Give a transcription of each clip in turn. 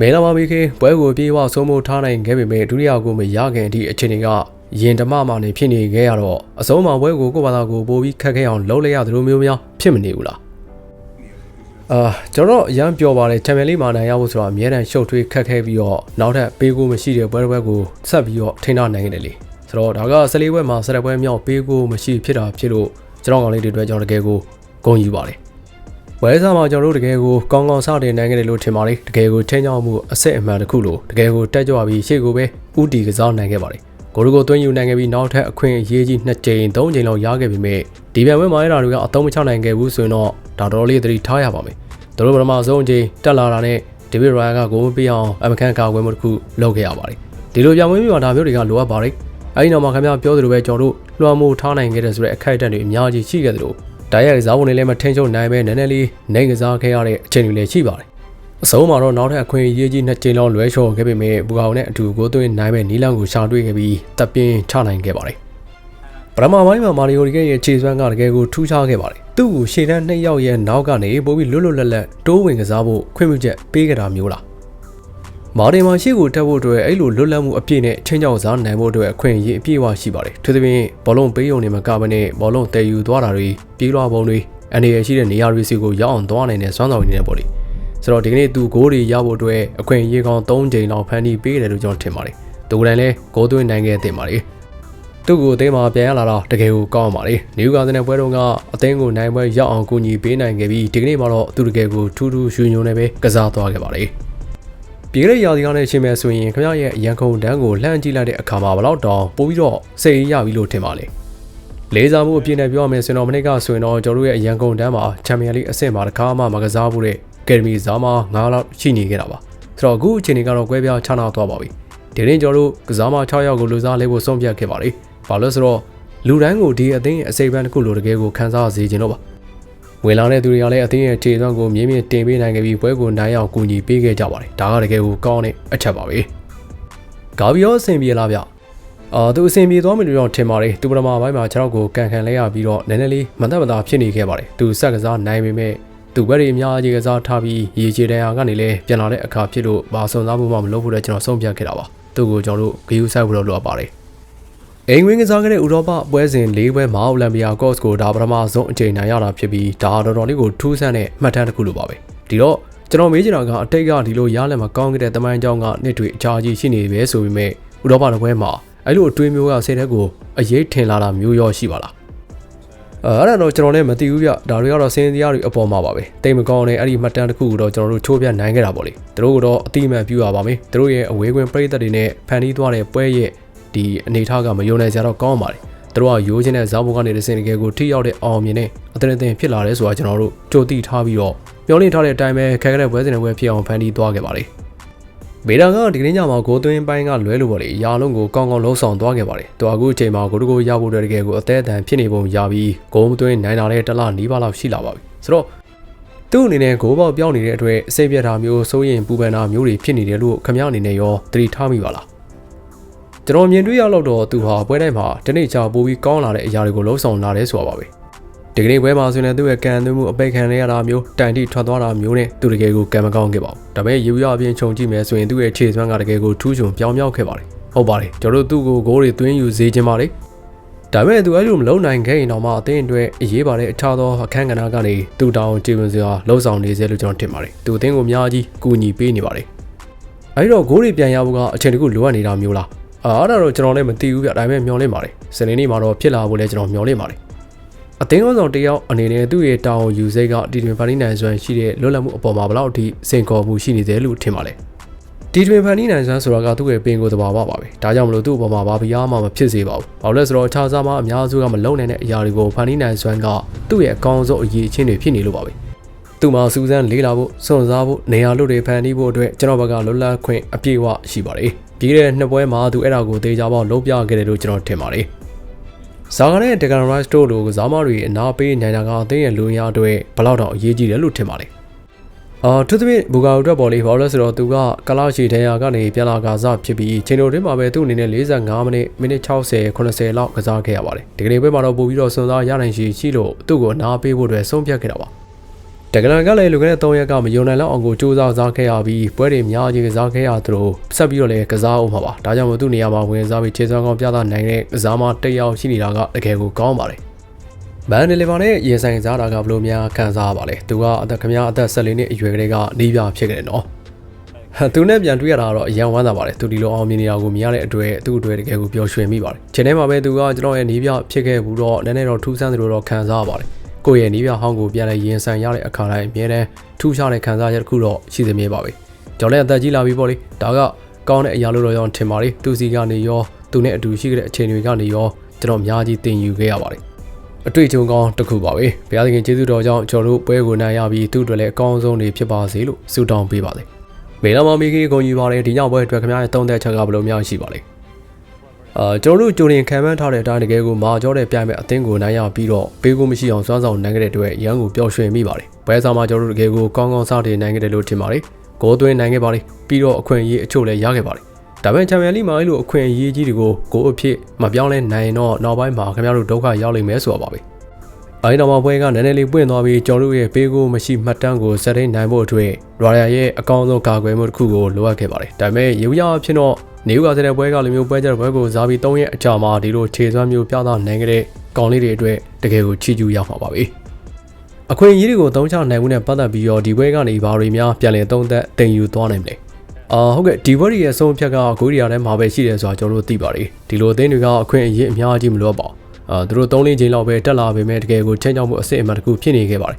မဲလာမမီခေပွဲကိုပြေးဝဆုံးမိုးထားနိုင်ခဲ့ပေမဲ့ဒုတိယကိုမရခင်အထိအခြေအနေကရင်ဓမ္မမှနေဖြစ်နေခဲ့ရတော့အဆုံးမှာပွဲကိုကိုယ့်ဘာသာကိုပို့ပြီးခက်ခဲအောင်လုပ်လိုက်ရသလိုမျိုးများဖြစ်မနေဘူးလားအာကျွန်တော်အရန်ပြောပါတယ်ချန်ပီယံလိမှာနိုင်ရဖို့ဆိုတော့အများတန်းရှုပ်ထွေးခက်ခဲပြီးတော့နောက်ထပ်ပေးကိုမရှိတဲ့ပွဲတစ်ပွဲကိုဆက်ပြီးတော့ထိန်းထားနိုင်ခဲ့တယ်လေဆိုတော့ဒါက14ပွဲမှာဆက်တဲ့ပွဲမြောက်ပေးကိုမရှိဖြစ်တာဖြစ်လို့ကျွန်တော်ကောင်လေးတွေအတွက်ကျွန်တော်တကယ်ကိုဂုဏ်ယူပါတယ် ဝဲစားမှာကျွန်တော်တို့တကယ်ကိုကောင်းကောင်းစတင်နိုင်ခဲ့တယ်လို့ထင်ပါတယ်တကယ်ကိုချင်းချောင်းမှုအစစ်အမှန်တစ်ခုလို့တကယ်ကိုတက်ကြွပြီးရှေ့ကိုပဲဥတီကစားနိုင်ခဲ့ပါတယ်ကိုရီကိုသွင်းယူနိုင်ခဲ့ပြီးနောက်ထပ်အခွင့်အရေးကြီး2ကြိမ်3ကြိမ်လောက်ရခဲ့ပေမဲ့ဒီပြန်ပွဲမှာအဲ့ဒါတွေကအသုံးမချနိုင်ခဲ့ဘူးဆိုရင်တော့ဒါတော်တော်လေးသတိထားရပါမယ်သူတို့ပထမဆုံးအချိန်တက်လာတာနဲ့ဒေးဗစ်ရိုင်ယာကဂိုးမပေးအောင်အမကန်ကာဝဲမှုတစ်ခုလုပ်ခဲ့ရပါတယ်ဒီလိုပြန်ပွဲမျိုးမှာဒါမျိုးတွေကလိုအပ်ပါတယ်အဲဒီနောက်မှာခင်ဗျားပြောသလိုပဲကျွန်တော်တို့လွှမ်းမိုးထားနိုင်ခဲ့တဲ့ဆိုတဲ့အခိုက်အတန့်တွေအများကြီးရှိခဲ့သလို တိုက်ရိုက်စားပုံတွေလည်းမထင်းချုံနိုင်ပဲနည်းနည်းလေးနိုင်ကစားခဲ့ရတဲ့အခြေအနေတွေလည်းရှိပါတယ်အဆုံးမှာတော့နောက်ထပ်အခွင့်အရေးကြီးနှစ်ကြိမ်လောက်လွဲချော်ခဲ့ပေမဲ့ဘူကောင်နဲ့အတူကိုသွင်းနိုင်မဲ့နီလန်ကိုရှာတွေ့ခဲ့ပြီးတပ်ပြင်းချနိုင်ခဲ့ပါတယ်ပရမပိုင်းမှာမာရီယိုဒီကရဲ့ခြေစွမ်းကတကယ်ကိုထူးခြားခဲ့ပါတယ်သူ့ကိုရှေ့တန်းနှစ်ယောက်ရဲ့နောက်ကနေပိုပြီးလွတ်လွတ်လပ်လပ်တိုးဝင်ကစားဖို့ခွင့်ပြုချက်ပေးခဲ့တာမျိုးလား မာတင်မှာရှေ့ကိုတက်ဖို့အတွက်အဲ့လိုလွတ်လပ်မှုအပြည့်နဲ့ချင်းချောက်စားနိုင်ဖို့အတွက်အခွင့်အရေးအပြည့်အဝရှိပါတယ်။သူသဖြင့်ဘောလုံးပေးုံနေမှာကမနဲ့ဘောလုံးတည်ယူသွားတာတွေပြေးလွှားပုံတွေအနေရရှိတဲ့နေရာတွေစီကိုရောက်အောင်သွားနိုင်တဲ့စွမ်းဆောင်ရည်တွေပေါ့လေ။ဆိုတော့ဒီကနေ့သူဂိုးတွေရဖို့အတွက်အခွင့်အရေးကောင်း၃ချိန်လောက်ဖန်တီးပေးတယ်လို့ကျွန်တော်ထင်ပါတယ်။သူကလည်းဂိုးသွင်းနိုင်ခဲ့တဲ့ပါလေ။သူ့ကိုအသင်းမှာပြန်ရလာတော့တကယ်ကိုကောင်းပါလေ။နယူကာဆယ်နယ်ပွဲတုန်းကအသင်းကိုနိုင်ပွဲရောက်အောင်ကူညီပေးနိုင်ခဲ့ပြီးဒီကနေ့မှာတော့သူတကယ်ကိုထူးထူးရွှင်ရွှင်နဲ့ပဲကစားသွားခဲ့ပါလေ။ ပြည်ရဲ့ရာသီကနဲ့ရှင်းမယ်ဆိုရင်ခင်ဗျားရဲ့ရန်ကုန်တန်းကိုလှမ်းကြည့်လိုက်တဲ့အခါမှာဘလောက်တောင်ပို့ပြီးတော့စိတ်အေးရပြီလို့ထင်ပါလေလေးစားမှုအပြည့်နဲ့ပြောရမယ်ဆိုရင်တော့မနေ့ကဆိုရင်တော့ကျွန်တော်တို့ရဲ့ရန်ကုန်တန်းမှာချန်ပီယံလိအဆင့်မှာတကားမှမကစားဘူးတဲ့ကယ်ဒမီဇာမာ9လောက်ရှိနေခဲ့တာပါဆိုတော့အခုအချိန်ကတော့ကွဲပြားခြားနာသွားပါပြီဒီနေ့ကျွန်တော်တို့ကစားမ6ယောက်ကိုလူစားလေးဖို့ဆုံးဖြတ်ခဲ့ပါလေဘာလို့ဆိုတော့လူတိုင်းကိုဒီအသိအစိပ်ပန်းတစ်ခုလိုတကယ်ကိုခန်းစားစေချင်တော့ပါ ဝင်လာတဲ့သူတွေကလည်းအသင်းရဲ့ခြေသွမ်းကိုမြင်းမြင့်တင်ပေးနိုင်ခဲ့ပြီးပွဲကိုနိုင်အောင်ကူညီပေးခဲ့ကြပါတယ်ဒါကတကယ်ကိုကောင်းတဲ့အချက်ပါပဲဂါဘီယောအဆင်ပြေလားဗျအာသူအဆင်ပြေသွားမယ်လို့တော့ထင်ပါတယ်သူပထမပိုင်းမှာခြေထောက်ကိုကန်ခံလဲရပြီးတော့နည်းနည်းလေးမသက်မသာဖြစ်နေခဲ့ပါတယ်သူဆက်ကစားနိုင်ပေမဲ့သူဘက်တွေအများကြီးကစားထားပြီးရေချေတန်ရာကနေလည်းပြန်လာတဲ့အခါဖြစ်လို့ဘာစုံစားမှုမှမလုပ်ဖို့လည်းကျွန်တော်ဆုံးဖြတ်ခဲ့တာပါသူ့ကိုကျွန်တော်တို့ဂယူဆိုင်ဖို့တော့လိုအပ်ပါတယ် အိမ်ဝင်းကစားခဲ့တဲ့ဥရောပပွဲစဉ်၄ပွဲမှာအိုလံပီယာကော့စ်ကိုဒါပထမဆုံးအကြိမ်နိုင်ရတာဖြစ်ပြီးဒါတော်တော်လေးကိုထူးဆန်းတဲ့မှတ်တမ်းတစ်ခုလိုပါပဲဒီတော့ကျွန်တော်မေးချင်တာကအတိတ်ကဒီလိုရလက်မကောင်းခဲ့တဲ့တမိုင်းကြောင်းကနှစ်တွေအကြာကြီးရှိနေပြီဆိုပေမဲ့ဥရောပတစ်ပွဲမှာအဲ့လိုအတွေးမျိုးကဆယ်တဲ့ကိုအရေးထင်လာတာမျိုးရောရှိပါလားအဲ့ဒါတော့ကျွန်တော်လည်းမသိဘူးဗျဒါတွေကတော့စင်းတရားတွေအပေါ်မှာပါပဲတိတ်မကောင်းတဲ့အဲ့ဒီမှတ်တမ်းတစ်ခုကိုတော့ကျွန်တော်တို့ချိုးပြနိုင်ခဲ့တာပေါ့လေသူတို့ကတော့အတိအမှန်ပြရပါမယ်သူတို့ရဲ့အဝေးကွင်းပြည်သက်တွေနဲ့ဖန်တီးသွားတဲ့ပွဲရဲ့ ဒီအနေထားကမယုံနိုင်စရာတော့ကောင်းပါတယ်သူတို့ကရိုးချင်းတဲ့ဇာတ်ဘုတ်ကနေတစ်စင်တကယ်ကိုထိရောက်တဲ့အောင်မြင်တဲ့အသင်းအသင်းဖြစ်လာတယ်ဆိုတာကျွန်တော်တို့ကြိုသိထားပြီးတော့မျှော်လင့်ထားတဲ့အတိုင်းပဲခဲခဲတဲ့ပွဲစဉ်တွေပွဲဖြစ်အောင်ဖန်တီးသွားခဲ့ပါလေဗေဒါကဒီကနေ့ညမှာဂိုးသွင်းပိုင်းကလွဲလို့ပေါ့လေအရာလုံးကိုကောင်းကောင်းလုံးဆောင်သွားခဲ့ပါတယ်သူအခုအချိန်မှာဂိုးတကိုရဖို့တကယ်ကိုအသေးအတန်ဖြစ်နေပုံရပြီးဂိုးမသွင်းနိုင်တာလည်းတစ်လနီးပါးလောက်ရှိလာပါပြီဆိုတော့သူ့အနေနဲ့ဂိုးပေါက်ပြောင်းနေတဲ့အတွက်အစိပ်ပြတ်တာမျိုးစိုးရင်ပူပန်တာမျိုးတွေဖြစ်နေတယ်လို့ခမရအနေနဲ့ရောသတိထားမိပါလား ကျွန်တော်မြင်တွေ့ရတော့တော့သူဟာပွဲတိုင်းမှာတနေ့ချာပိုးပြီးကောင်းလာတဲ့အရာတွေကိုလှုံ့ဆော်လာတယ်ဆိုတာပါပဲဒီကနေ့ပွဲမှာဆိုရင်သူ့ရဲ့ကံသွင်းမှုအပိတ်ခံရတာမျိုးတိုင်တိထွက်သွားတာမျိုးနဲ့သူတကယ်ကိုကံမကောင်းခဲ့ပါဘူးဒါပေမဲ့ယူရအပြင်ခြုံကြည့်မယ်ဆိုရင်သူ့ရဲ့ခြေစွမ်းကတကယ်ကိုထူးချွန်ပြောင်းမြောက်ခဲ့ပါတယ်ဟုတ်ပါတယ်ကျွန်တော်တို့သူ့ကိုဂိုးတွေသွင်းယူစေခြင်းပါလေဒါပေမဲ့သူအဲ့လိုမလုံနိုင်ခဲ့ရင်တော့မှအသင်းအတွက်အရေးပါတဲ့အခြားသောအခန်းကဏ္ဍကနေသူတောင်းကြည်ဝင်စရာလှုံ့ဆော်နေစေလို့ကျွန်တော်ထင်ပါတယ်သူအသင်းကိုအများကြီးကူညီပေးနေပါတယ်အဲ့တော့ဂိုးတွေပြန်ရဖို့ကအချိန်တခုလိုအပ်နေတာမျိုးလား အာအဲ့ဒါတော့ကျွန်တော်လည်းမသိဘူးဗျဒါပေမဲ့မျောလင့်ပါတယ်စနေနေ့မှာတော့ဖြစ်လာဖို့လည်းကျွန်တော်မျောလင့်ပါတယ်အသင်းကောင်ဆောင်တယောက်အနေနဲ့သူ့ရဲ့တောင်းယူစိတ်ကဒီတွင်ဖန်တီးနိုင်စွမ်းရှိတဲ့လွတ်လပ်မှုအပေါ်မှာဘယ်လောက်အထိစိန်ခေါ်မှုရှိနေတယ်လို့ထင်ပါလဲဒီတွင်ဖန်တီးနိုင်စွမ်းဆိုတာကသူ့ရဲ့ပင်ကိုယ်တဘာဝပါပဲဒါကြောင့်မလို့သူ့အပေါ်မှာဘာပြားမှမဖြစ်စေပါဘူးဘာလို့လဲဆိုတော့အခြားစားမအများစုကမလုံနိုင်တဲ့အရာတွေကိုဖန်တီးနိုင်စွမ်းကသူ့ရဲ့အကောင်းဆုံးအရေးအချင်းတွေဖြစ်နေလို့ပါပဲသူ့မှာစူးစမ်းလေးလာဖို့စွန့်စားဖို့နေရာလွတ်တွေဖန်တီးဖို့အတွက်ကျွန်တော်ဘက်ကလွတ်လပ်ခွင့်အပြည့်အဝရှိပါတယ်ပြီးခဲ့တဲ့နှစ်ပွဲမှာသူအဲ့ဒါကိုသေချာပေါက်လုံးပြခဲ့တယ်လို့ကျွန်တော်ထင်ပါတယ်။ဇာကနဲ့ဒကန်ရိုက်စတိုလိုကစားမတွေအနာပေးနိုင်တာကအသင်းရဲ့လူရအတွက်ဘလောက်တောင်အရေးကြီးတယ်လို့ထင်ပါလဲ။အာသူသဖြင့်ဘူဂါအတွက်ပေါ်လေးဘာလို့လဲဆိုတော့သူကကလာရှိဒန်ယာကနေပြန်လာကစားဖြစ်ပြီးချိန်တိုတွင်းမှာပဲသူ့အနေနဲ့45မိနစ်မိနစ်60 80လောက်ကစားခဲ့ရပါတယ်။ဒီကနေ့ပွဲမှာတော့ပို့ပြီးတော့စွန်စားရနိုင်ရှိရှိလို့သူ့ကိုအနာပေးဖို့အတွက်ဆုံးဖြတ်ခဲ့တာပါ။ဒ တကယ်ကလည်းလူကတဲ့3ရက်ကမယုံနိုင်လောက်အောင်ကိုစူးစမ်းစားခဲ့ရပြီးပွဲတွေများကြီးကစားခဲ့ရသလိုဆက်ပြီးတော့လည်းကစားအောင်ပါပါဒါကြောင့်မို့သူ့နေရာမှာဝင်စားပြီးခြေစွမ်းကောင်းပြသနိုင်တဲ့ကစားမတစ်ယောက်ရှိနေတာကတကယ်ကိုကောင်းပါတယ်မန်ဒလီဗာနဲ့ရေဆိုင်စားတာကဘလို့များခံစားရပါလဲသူကအသက်ခမရအသက်14နှစ်အရွယ်ကလေးကနီးပြဖြစ်ခဲ့တယ်နော်သူနဲ့ပြန်တွေ့ရတာတော့အရန်ဝမ်းသာပါတယ်သူဒီလိုအောင်မြင်နေတာကိုမြင်ရတဲ့အတွက်သူ့အတွက်တကယ်ကိုပျော်ရွှင်မိပါတယ်ချိန်ထဲမှာပဲသူကကျွန်တော်ရဲ့နီးပြဖြစ်ခဲ့ဘူးတော့နည်းနည်းတော့ထူးဆန်းသလိုတော့ခံစားရပါတယ် ကိုယ့်ရဲ့နီးပြဟောင်းကိုပြန်လဲရင်ဆိုင်ရတဲ့အခါတိုင်းအမြဲတမ်းထူးခြားတဲ့ခံစားချက်တစ်ခုတော့ရှိသမြဲပါပဲကျွန်တော်လည်းအသက်ကြီးလာပြီပေါ့လေဒါကကောင်းတဲ့အရာလို့တော့ရောထင်ပါတယ်သူစီကနေရောသူနဲ့အတူရှိခဲ့တဲ့အချိန်တွေကနေရောကျွန်တော်အများကြီးသင်ယူခဲ့ရပါတယ်အတွေ့အကြုံကောင်းတစ်ခုပါပဲဘုရားသခင်ကျေးဇူးတော်ကြောင့်ကျွန်တော်တို့ပွဲကိုနိုင်ရပြီးသူ့အတွက်လည်းအကောင်းဆုံးနေဖြစ်ပါစေလို့ဆုတောင်းပေးပါစေမေလာမမီကီကိုယူပါတယ်ဒီညပွဲအတွက်ခင်ဗျားရဲ့တုံးသက်ချက်ကဘယ်လိုများရှိပါလဲ အာကျွန်တော်တို့ကြိုရင်ခံမှန်းထားတဲ့အတိုင်းတကယ်ကိုမာကျောတဲ့ပြိုင်မဲ့အသင်းကိုနိုင်ရပြီးတော့ပေးကိုမရှိအောင်စွမ်းဆောင်နိုင်ခဲ့တဲ့အတွက်ရန်ကိုပျော်ရွှင်မိပါတယ်ဘဲဆောင်မှာကျွန်တော်တို့တကယ်ကိုကောင်းကောင်းစတင်နိုင်ခဲ့တယ်လို့ထင်ပါတယ်ဂိုးသွင်းနိုင်ခဲ့ပါတယ်ပြီးတော့အခွင့်အရေးအချို့လည်းရခဲ့ပါတယ်ဒါပေမဲ့ချန်ပီယံလိမှာအဲ့လိုအခွင့်အရေးကြီးတွေကိုကိုအဖြစ်မပြောင်းလဲနိုင်တော့နောက်ပိုင်းမှာခင်ဗျားတို့ဒုက္ခရောက်လိမ့်မယ်ဆိုတာပါပဲ။အဲဒီနောက်မှာပွဲကနည်းနည်းလေးပွင့်သွားပြီးကျွန်တော်တို့ရဲ့ပေးကိုမရှိမှတ်တမ်းကိုစက်ထိန်နိုင်ဖို့အတွက်ရာယာရဲ့အကောင်းဆုံးကာကွယ်မှုတစ်ခုကိုလိုအပ်ခဲ့ပါတယ်။ဒါပေမဲ့ရေဦးရအဖြစ်တော့ နေဦးကတဲ့ပွဲကလိုမျိုးပွဲကြတဲ့ပွဲကိုစားပြီး၃ရက်အကြာမှာဒီလိုခြေစွမ်းမျိုးပြသနိုင်ခဲ့တဲ့ကောင်လေးတွေအတွက်တကယ်ကိုချီးကျူးရမှာပါပဲ။အခွင့်အရေးတွေကိုသုံးချနိုင်မှုနဲ့ပတ်သက်ပြီးတော့ဒီပွဲကနေဘာတွေများပြန်လည်သုံးသပ်တင်ယူသွားနိုင်မလဲ။အာဟုတ်ကဲ့ဒီဘက်ရဲ့အဆုံးဖြတ်ကဂိုးရီယာထဲမှာပဲရှိတယ်ဆိုတာကျွန်တော်တို့သိပါတယ်ဒီလိုအသင်းတွေကအခွင့်အရေးအများကြီးမလိုပါဘူးအာသူတို့၃လချိန်လောက်ပဲတက်လာပေမဲ့တကယ်ကိုချင်းချောက်မှုအစစ်အမှန်တခုဖြစ်နေခဲ့ပါတယ်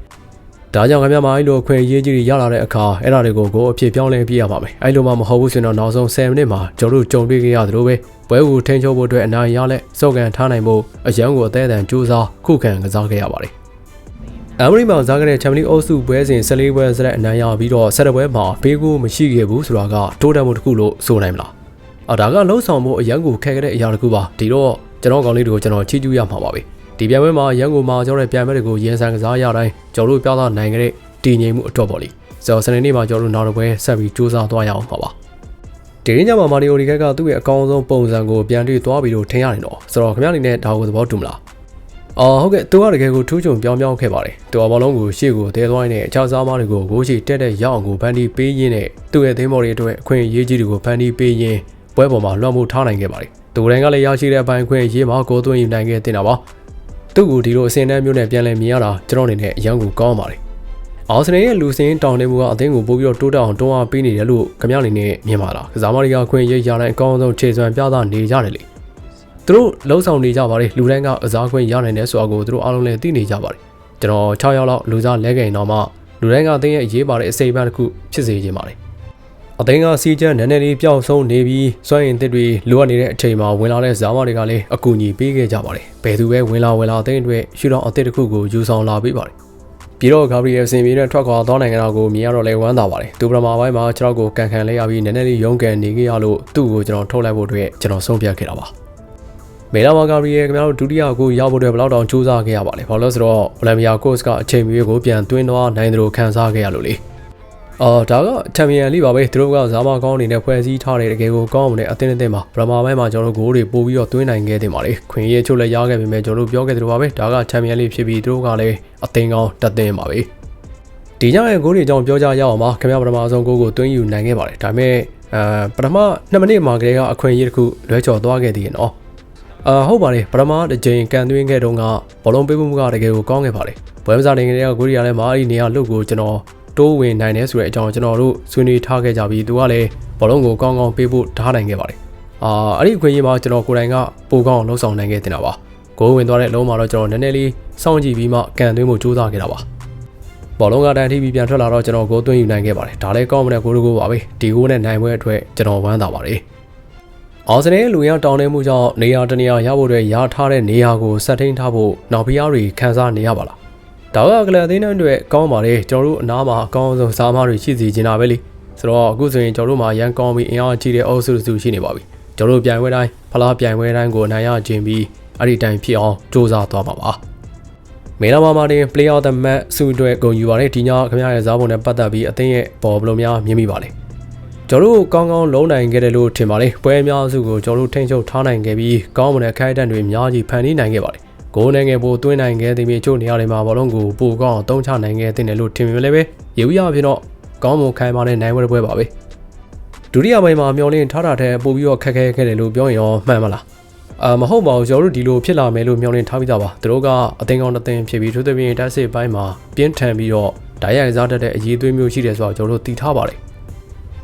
ဒါကြောင့်ခင်ဗျားမအဲ့လိုအခွင့်အရေးကြီးတွေရလာတဲ့အခါအဲ့ဒါတွေကိုကိုအဖြစ်ပြောင်းလဲပြရပါမယ်အဲ့လိုမှမဟုတ်ဘူးဆိုရင်တော့နောက်ဆုံး10မိနစ်မှာကျွန်တော်တို့ကြုံတွေ့ခဲ့ရသလိုပဲပွဲကိုထိန်းချုပ်ဖို့အတွက်အနိုင်ရလက်စော့ကန်ထားနိုင်ဖို့အရန်ကိုအသေးအတန်စူးစမ်းခုခံကစားခဲ့ရပါတယ်အမရီမှာဇာခဲ့တဲ့ချန်ပီယံအုပ်စုပွဲစဉ်14ပွဲစတဲ့အနိုင်ရပြီးတော့ဆက်တဲ့ပွဲမှာဘေးကိုမရှိခဲ့ဘူးဆိုတာကတိုးတက်မှုတစ်ခုလို့ဆိုနိုင်မလားအဒါကလှုပ်ဆောင်မှုအရန်ကိုခက်ခဲ့တဲ့အရာတစ်ခုပါဒီတော့ကျွန်တော်ကောင်လေးတွေကိုကျွန်တော်ချီးကျူးရမှာပါပဲ ဒီပြိုင်ပွဲမှာရန်ကုန်မှာကျွန်တော်ရဲ့ပြိုင်ပွဲတွေကိုရင်ဆိုင်ကစားရတိုင်းကျွန်တော်တို့ပြောင်းသားနိုင်ခဲ့တဲ့တည်ငြိမ်မှုအတော့ပေါ့လေဆိုတော့စနေနေ့မှာကျွန်တော်တို့နောက်တစ်ပွဲဆက်ပြီးစူးစမ်းသွားရအောင်ပါပါဒီနေ့ညမှာမာနီယိုဒီကက်ကသူ့ရဲ့အကောင်းဆုံးပုံစံကိုပြန်တွေ့သွားပြီလို့ထင်ရတယ်နော်ဆိုတော့ခင်ဗျားအနေနဲ့ဒါကိုသဘောတူမလားအော်ဟုတ်ကဲ့သူကတကယ်ကိုထူးချွန်ပြောင်းပြောင်းခဲ့ပါတယ်သူကဘောလုံးကိုရှေ့ကိုတဲသွားနေတဲ့အခြားစားမားတွေကိုဂိုးရှိတက်တဲ့ရောက်အောင်ကိုဖန်တီးပေးရင်းနဲ့သူ့ရဲ့သင်းမော်တွေအတွက်အခွင့်အရေးကြီးတွေကိုဖန်တီးပေးရင်းပွဲပေါ်မှာလွှမ်းမိုးထားနိုင်ခဲ့ပါတယ်သူတိုင်းကလည်းရရှိတဲ့အပိုင်းခွင့်ရေးမှာကိုသွင်းယူနိုင်ခဲ့တင်တာပါ သူ့ကိုဒီလိုအစင်းတန်းမျိုးနဲ့ပြန်လည်မြင်ရတာကျွန်တော်အနေနဲ့အရန်ကိုကောင်းပါတယ်အော်စနေရဲ့လူစင်းတောင်းနေမှုကအသင်းကိုပို့ပြီးတော့တိုးတက်အောင်တွန်းအားပေးနေတယ်လို့ခင်ဗျားအနေနဲ့မြင်ပါလားကစားမတွေကခွင့်ရေးရတိုင်းအကောင်းဆုံးခြေစွမ်းပြသနေကြတယ်လေသူတို့လှုပ်ဆောင်နေကြပါတယ်လူတိုင်းကအစားခွင့်ရနိုင်တယ်ဆိုတာကိုသူတို့အားလုံးလည်းသိနေကြပါတယ်ကျွန်တော်6ရောက်လောက်လူစားလဲခဲ့ရင်တော့မှလူတိုင်းကအသင်းရဲ့အရေးပါတဲ့အစိပ်ပန်းတစ်ခုဖြစ်စေခြင်းပါတယ် အသိန်းကစီးကျန်းနည်းနည်းလေးပျောက်ဆုံးနေပြီးစွန့်ရင်တစ်တွေလိုအပ်နေတဲ့အချိန်မှာဝင်လာတဲ့ဇာမတွေကလည်းအကူအညီပေးခဲ့ကြပါတယ်။ဘယ်သူပဲဝင်လာဝင်လာအသိန်းတွေရှူတော့အသစ်တစ်ခုကိုယူဆောင်လာပေးပါတယ်။ပြီးတော့ဂါဘရီယယ်စင်မီနဲ့ထွက်ခွာသွားနိုင်ငံတော်ကိုမြင်ရတော့လဲဝမ်းသာပါတယ်။သူပရမာပိုင်းမှာကျွန်တော်ကိုကန်ခံလဲရပြီးနည်းနည်းလေးရုန်းကန်နေခဲ့ရလို့သူ့ကိုကျွန်တော်ထုတ်လိုက်ဖို့အတွက်ကျွန်တော်ဆုံးဖြတ်ခဲ့တာပါ။မေလာမာဂါဘရီယယ်ခင်ဗျားတို့ဒုတိယကိုရောက်ဖို့အတွက်ဘယ်လောက်တောင်စူးစမ်းခဲ့ရပါလဲ။ဘာလို့လဲဆိုတော့ဗလမ်မီယာကို့စ်ကအချိန်မီကိုပြန်သွင်းသွားနိုင်တယ်လို့ခံစားခဲ့ရလို့လေ။ အော်ဒါကချန်ပီယံလိပါပဲသူတို့ကဇာမကောင်းအနေနဲ့ဖွဲ့စည်းထားတဲ့တကယ်ကိုကောင်းမတဲ့အသင်းအသင်းမှာပရမာပိုင်းမှာကျွန်တော်တို့ဂိုးတွေပို့ပြီးတော့သွင်းနိုင်ခဲ့တယ်ပါလေခွင်ရဲချုပ်လည်းရခဲ့ပေမဲ့ကျွန်တော်တို့ပြောခဲ့သလိုပါပဲဒါကချန်ပီယံလိဖြစ်ပြီးသူတို့ကလည်းအသင်းကောင်းတက်သင်းပါပဲဒီညရဲ့ဂိုးတွေကြောင့်ပြောကြရအောင်ပါခင်ဗျားပထမဆုံးဂိုးကိုသွင်းယူနိုင်ခဲ့ပါတယ်ဒါပေမဲ့အဲပထမ2မိနစ်မှာကလေးကအခွင့်အရေးတစ်ခုလွဲချော်သွားခဲ့သေးတယ်နော်အာဟုတ်ပါတယ်ပထမတစ်ချိန်ကန်သွင်းခဲ့တုန်းကဘောလုံးပေးမှုကတကယ်ကိုကောင်းခဲ့ပါတယ်ပွဲမစားနေကလေးကဂိုးရီယာလည်းမာအီနေရလုတ်ကိုကျွန်တော် တိုးဝင်နိုင်တယ်ဆိုတဲ့အကြောင်းကျွန်တော်တို့ဆွေးနွေးထားခဲ့ကြပြီးသူကလည်းဘောလုံးကိုကောင်းကောင်းပေးဖို့ထားနိုင်ခဲ့ပါတယ်အာအဲ့ဒီအခွင့်အရေးမှာကျွန်တော်ကိုယ်တိုင်ကပိုကောင်းအောင်လှုပ်ဆောင်နိုင်ခဲ့တင်တာပါဂိုးဝင်သွားတဲ့လုံးမှာတော့ကျွန်တော်နည်းနည်းလေးစောင့်ကြည့်ပြီးမှကန်သွင်းဖို့ကြိုးစားခဲ့တာပါဘောလုံးကတန်ထိပြီးပြန်ထွက်လာတော့ကျွန်တော်ဂိုးသွင်းယူနိုင်ခဲ့ပါတယ်ဒါလည်းကောင်းမတဲ့ဂိုးတကူပါပဲဒီဂိုးနဲ့နိုင်ပွဲအတွက်ကျွန်တော်ဝမ်းသာပါတယ်အော်စနယ်လူရတောင်းနေမှုကြောင့်နေရာတနေရာရဖို့အတွက်ရထားတဲ့နေရာကိုဆက်ထိန်ထားဖို့နောက်ဖျားတွေခန်းစားနေရပါလား ဒါကကလပ်အသင်းတိုင်းတွေကောင်းပါလေကျွန်တော်တို့အနားမှာအကောင်းဆုံးစားမတွေရှိစီနေတာပဲလေဆိုတော့အခုဆိုရင်ကျွန်တော်တို့မှာရန်ကောင်းပြီးအင်အားကြီးတဲ့အုပ်စုစုရှိနေပါပြီကျွန်တော်တို့ပြိုင်ပွဲတိုင်းဖလားပြိုင်ပွဲတိုင်းကိုအနိုင်ရခြင်းပြီးအဲ့ဒီတိုင်းဖြစ်အောင်စ조사သွားပါပါမေလာမာမာတင် play of the match စုအတွက်ဂုဏ်ယူပါလေဒီညခင်ဗျားရဲ့ဇားပုံနဲ့ပတ်သက်ပြီးအသင်းရဲ့ပေါ်ဘယ်လိုများမြင်မိပါလဲကျွန်တော်တို့ကောင်းကောင်းလုံးနိုင်ခဲ့တယ်လို့ထင်ပါလေပွဲအများစုကိုကျွန်တော်တို့ထိန်းချုပ်ထားနိုင်ခဲ့ပြီးကောင်းမွန်တဲ့ခိုက်တန့်တွေအများကြီးဖန်တီးနိုင်ခဲ့ပါလေဂ ဂိုးနိုင်ငံပိုတွင်းနိုင်ခဲ့သည်မြေချို့နေရာတွေမှာဘောလုံးကိုပိုကောင်းအောင်သုံးချနိုင်ခဲ့တဲ့လို့ထင်မြင်လည်းပဲရေဦးရအဖြစ်တော့ကောင်းမွန်ခိုင်မာတဲ့နိုင်ပွဲတစ်ပွဲပါပဲဒုတိယပိုင်းမှာမျောလင်းထားတာတဲ့ပို့ပြီးတော့ခက်ခဲခဲ့တယ်လို့ပြောရင်ရောမှန်မလားအာမဟုတ်ပါဘူးကျွန်တော်တို့ဒီလိုဖြစ်လာမယ်လို့မျှော်လင့်ထားပြီးသားပါသူတို့ကအသင်းကောင်းတစ်သင်းဖြစ်ပြီးထို့သဖြင့်တက်စစ်ပိုင်းမှာပြင်းထန်ပြီးတော့ဓာတ်ရိုက်စားတတ်တဲ့အရေးသွေးမျိုးရှိတယ်ဆိုတော့ကျွန်တော်တို့သိထားပါတယ်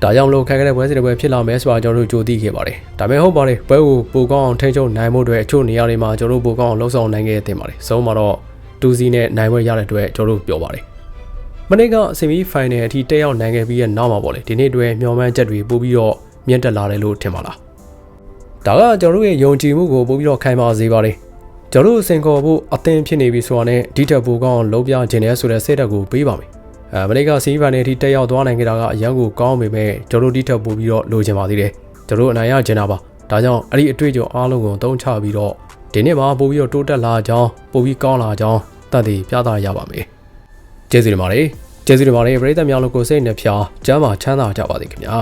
ဒါကြောင့်လို့ခက်ခဲတဲ့ပွဲစဉ်တွေပဲဖြစ်လာမယ်ဆိုတာကျွန်တော်တို့ကြိုသိခဲ့ပါတယ်ဒါပေမဲ့ဟုတ်ပါတယ်ပွဲကိုပိုကောင်းအောင်ထိန်းချုပ်နိုင်မှုတွေအချို့နေရာတွေမှာကျွန်တော်တို့ပိုကောင်းအောင်လှုပ်ဆောင်နိုင်ခဲ့တဲ့ပါတယ်ဆုံးမှာတော့တူစီနဲ့နိုင်ပွဲရတဲ့အတွက်ကျွန်တော်တို့ပြောပါတယ်မနေ့ကဆီမီဖိုင်နယ်အထိတက်ရောက်နိုင်ခဲ့ပြီးတဲ့နောက်မှာပေါ့လေဒီနေ့အတွက်မျှော်မှန်းချက်တွေပို့ပြီးတော့မြင့်တက်လာတယ်လို့ထင်ပါလားဒါကကျွန်တော်တို့ရဲ့ယုံကြည်မှုကိုပို့ပြီးတော့ခိုင်မာစေပါတယ်ကျွန်တော်တို့စင်ခေါ်ဖို့အသင်းဖြစ်နေပြီဆိုတာနဲ့ဒီထက်ပိုကောင်းလုံးပြခြင်းနဲ့ဆိုတဲ့စိတ်ဓာတ်ကိုပေးပါမယ် အဲမနေ့ကစီးဗန်နဲ့အထိတက်ရောက်သွားနိုင်ကြတာကအရန်ကိုကောင်းပေမဲ့ကျွန်တော်တို့ဒီထက်ပိုပြီးတော့လိုချင်ပါသေးတယ်ကျွန်တော်တို့အနိုင်ရချင်တာပါဒါကြောင့်အဲ့ဒီအတွေ့အကြုံအားလုံးကိုသုံးချပြီးတော့ဒီနေ့မှာပိုပြီးတော့တိုးတက်လာကြောင်းပိုပြီးကောင်းလာကြောင်းတတ်သိပြသရပါမယ်ကျေးဇူးတင်ပါတယ်ကျေးဇူးတင်ပါတယ်ပရိသတ်များလို့ကိုစိတ်နှဖျားကျမ်းမာချမ်းသာကြပါစေခင်ဗျာ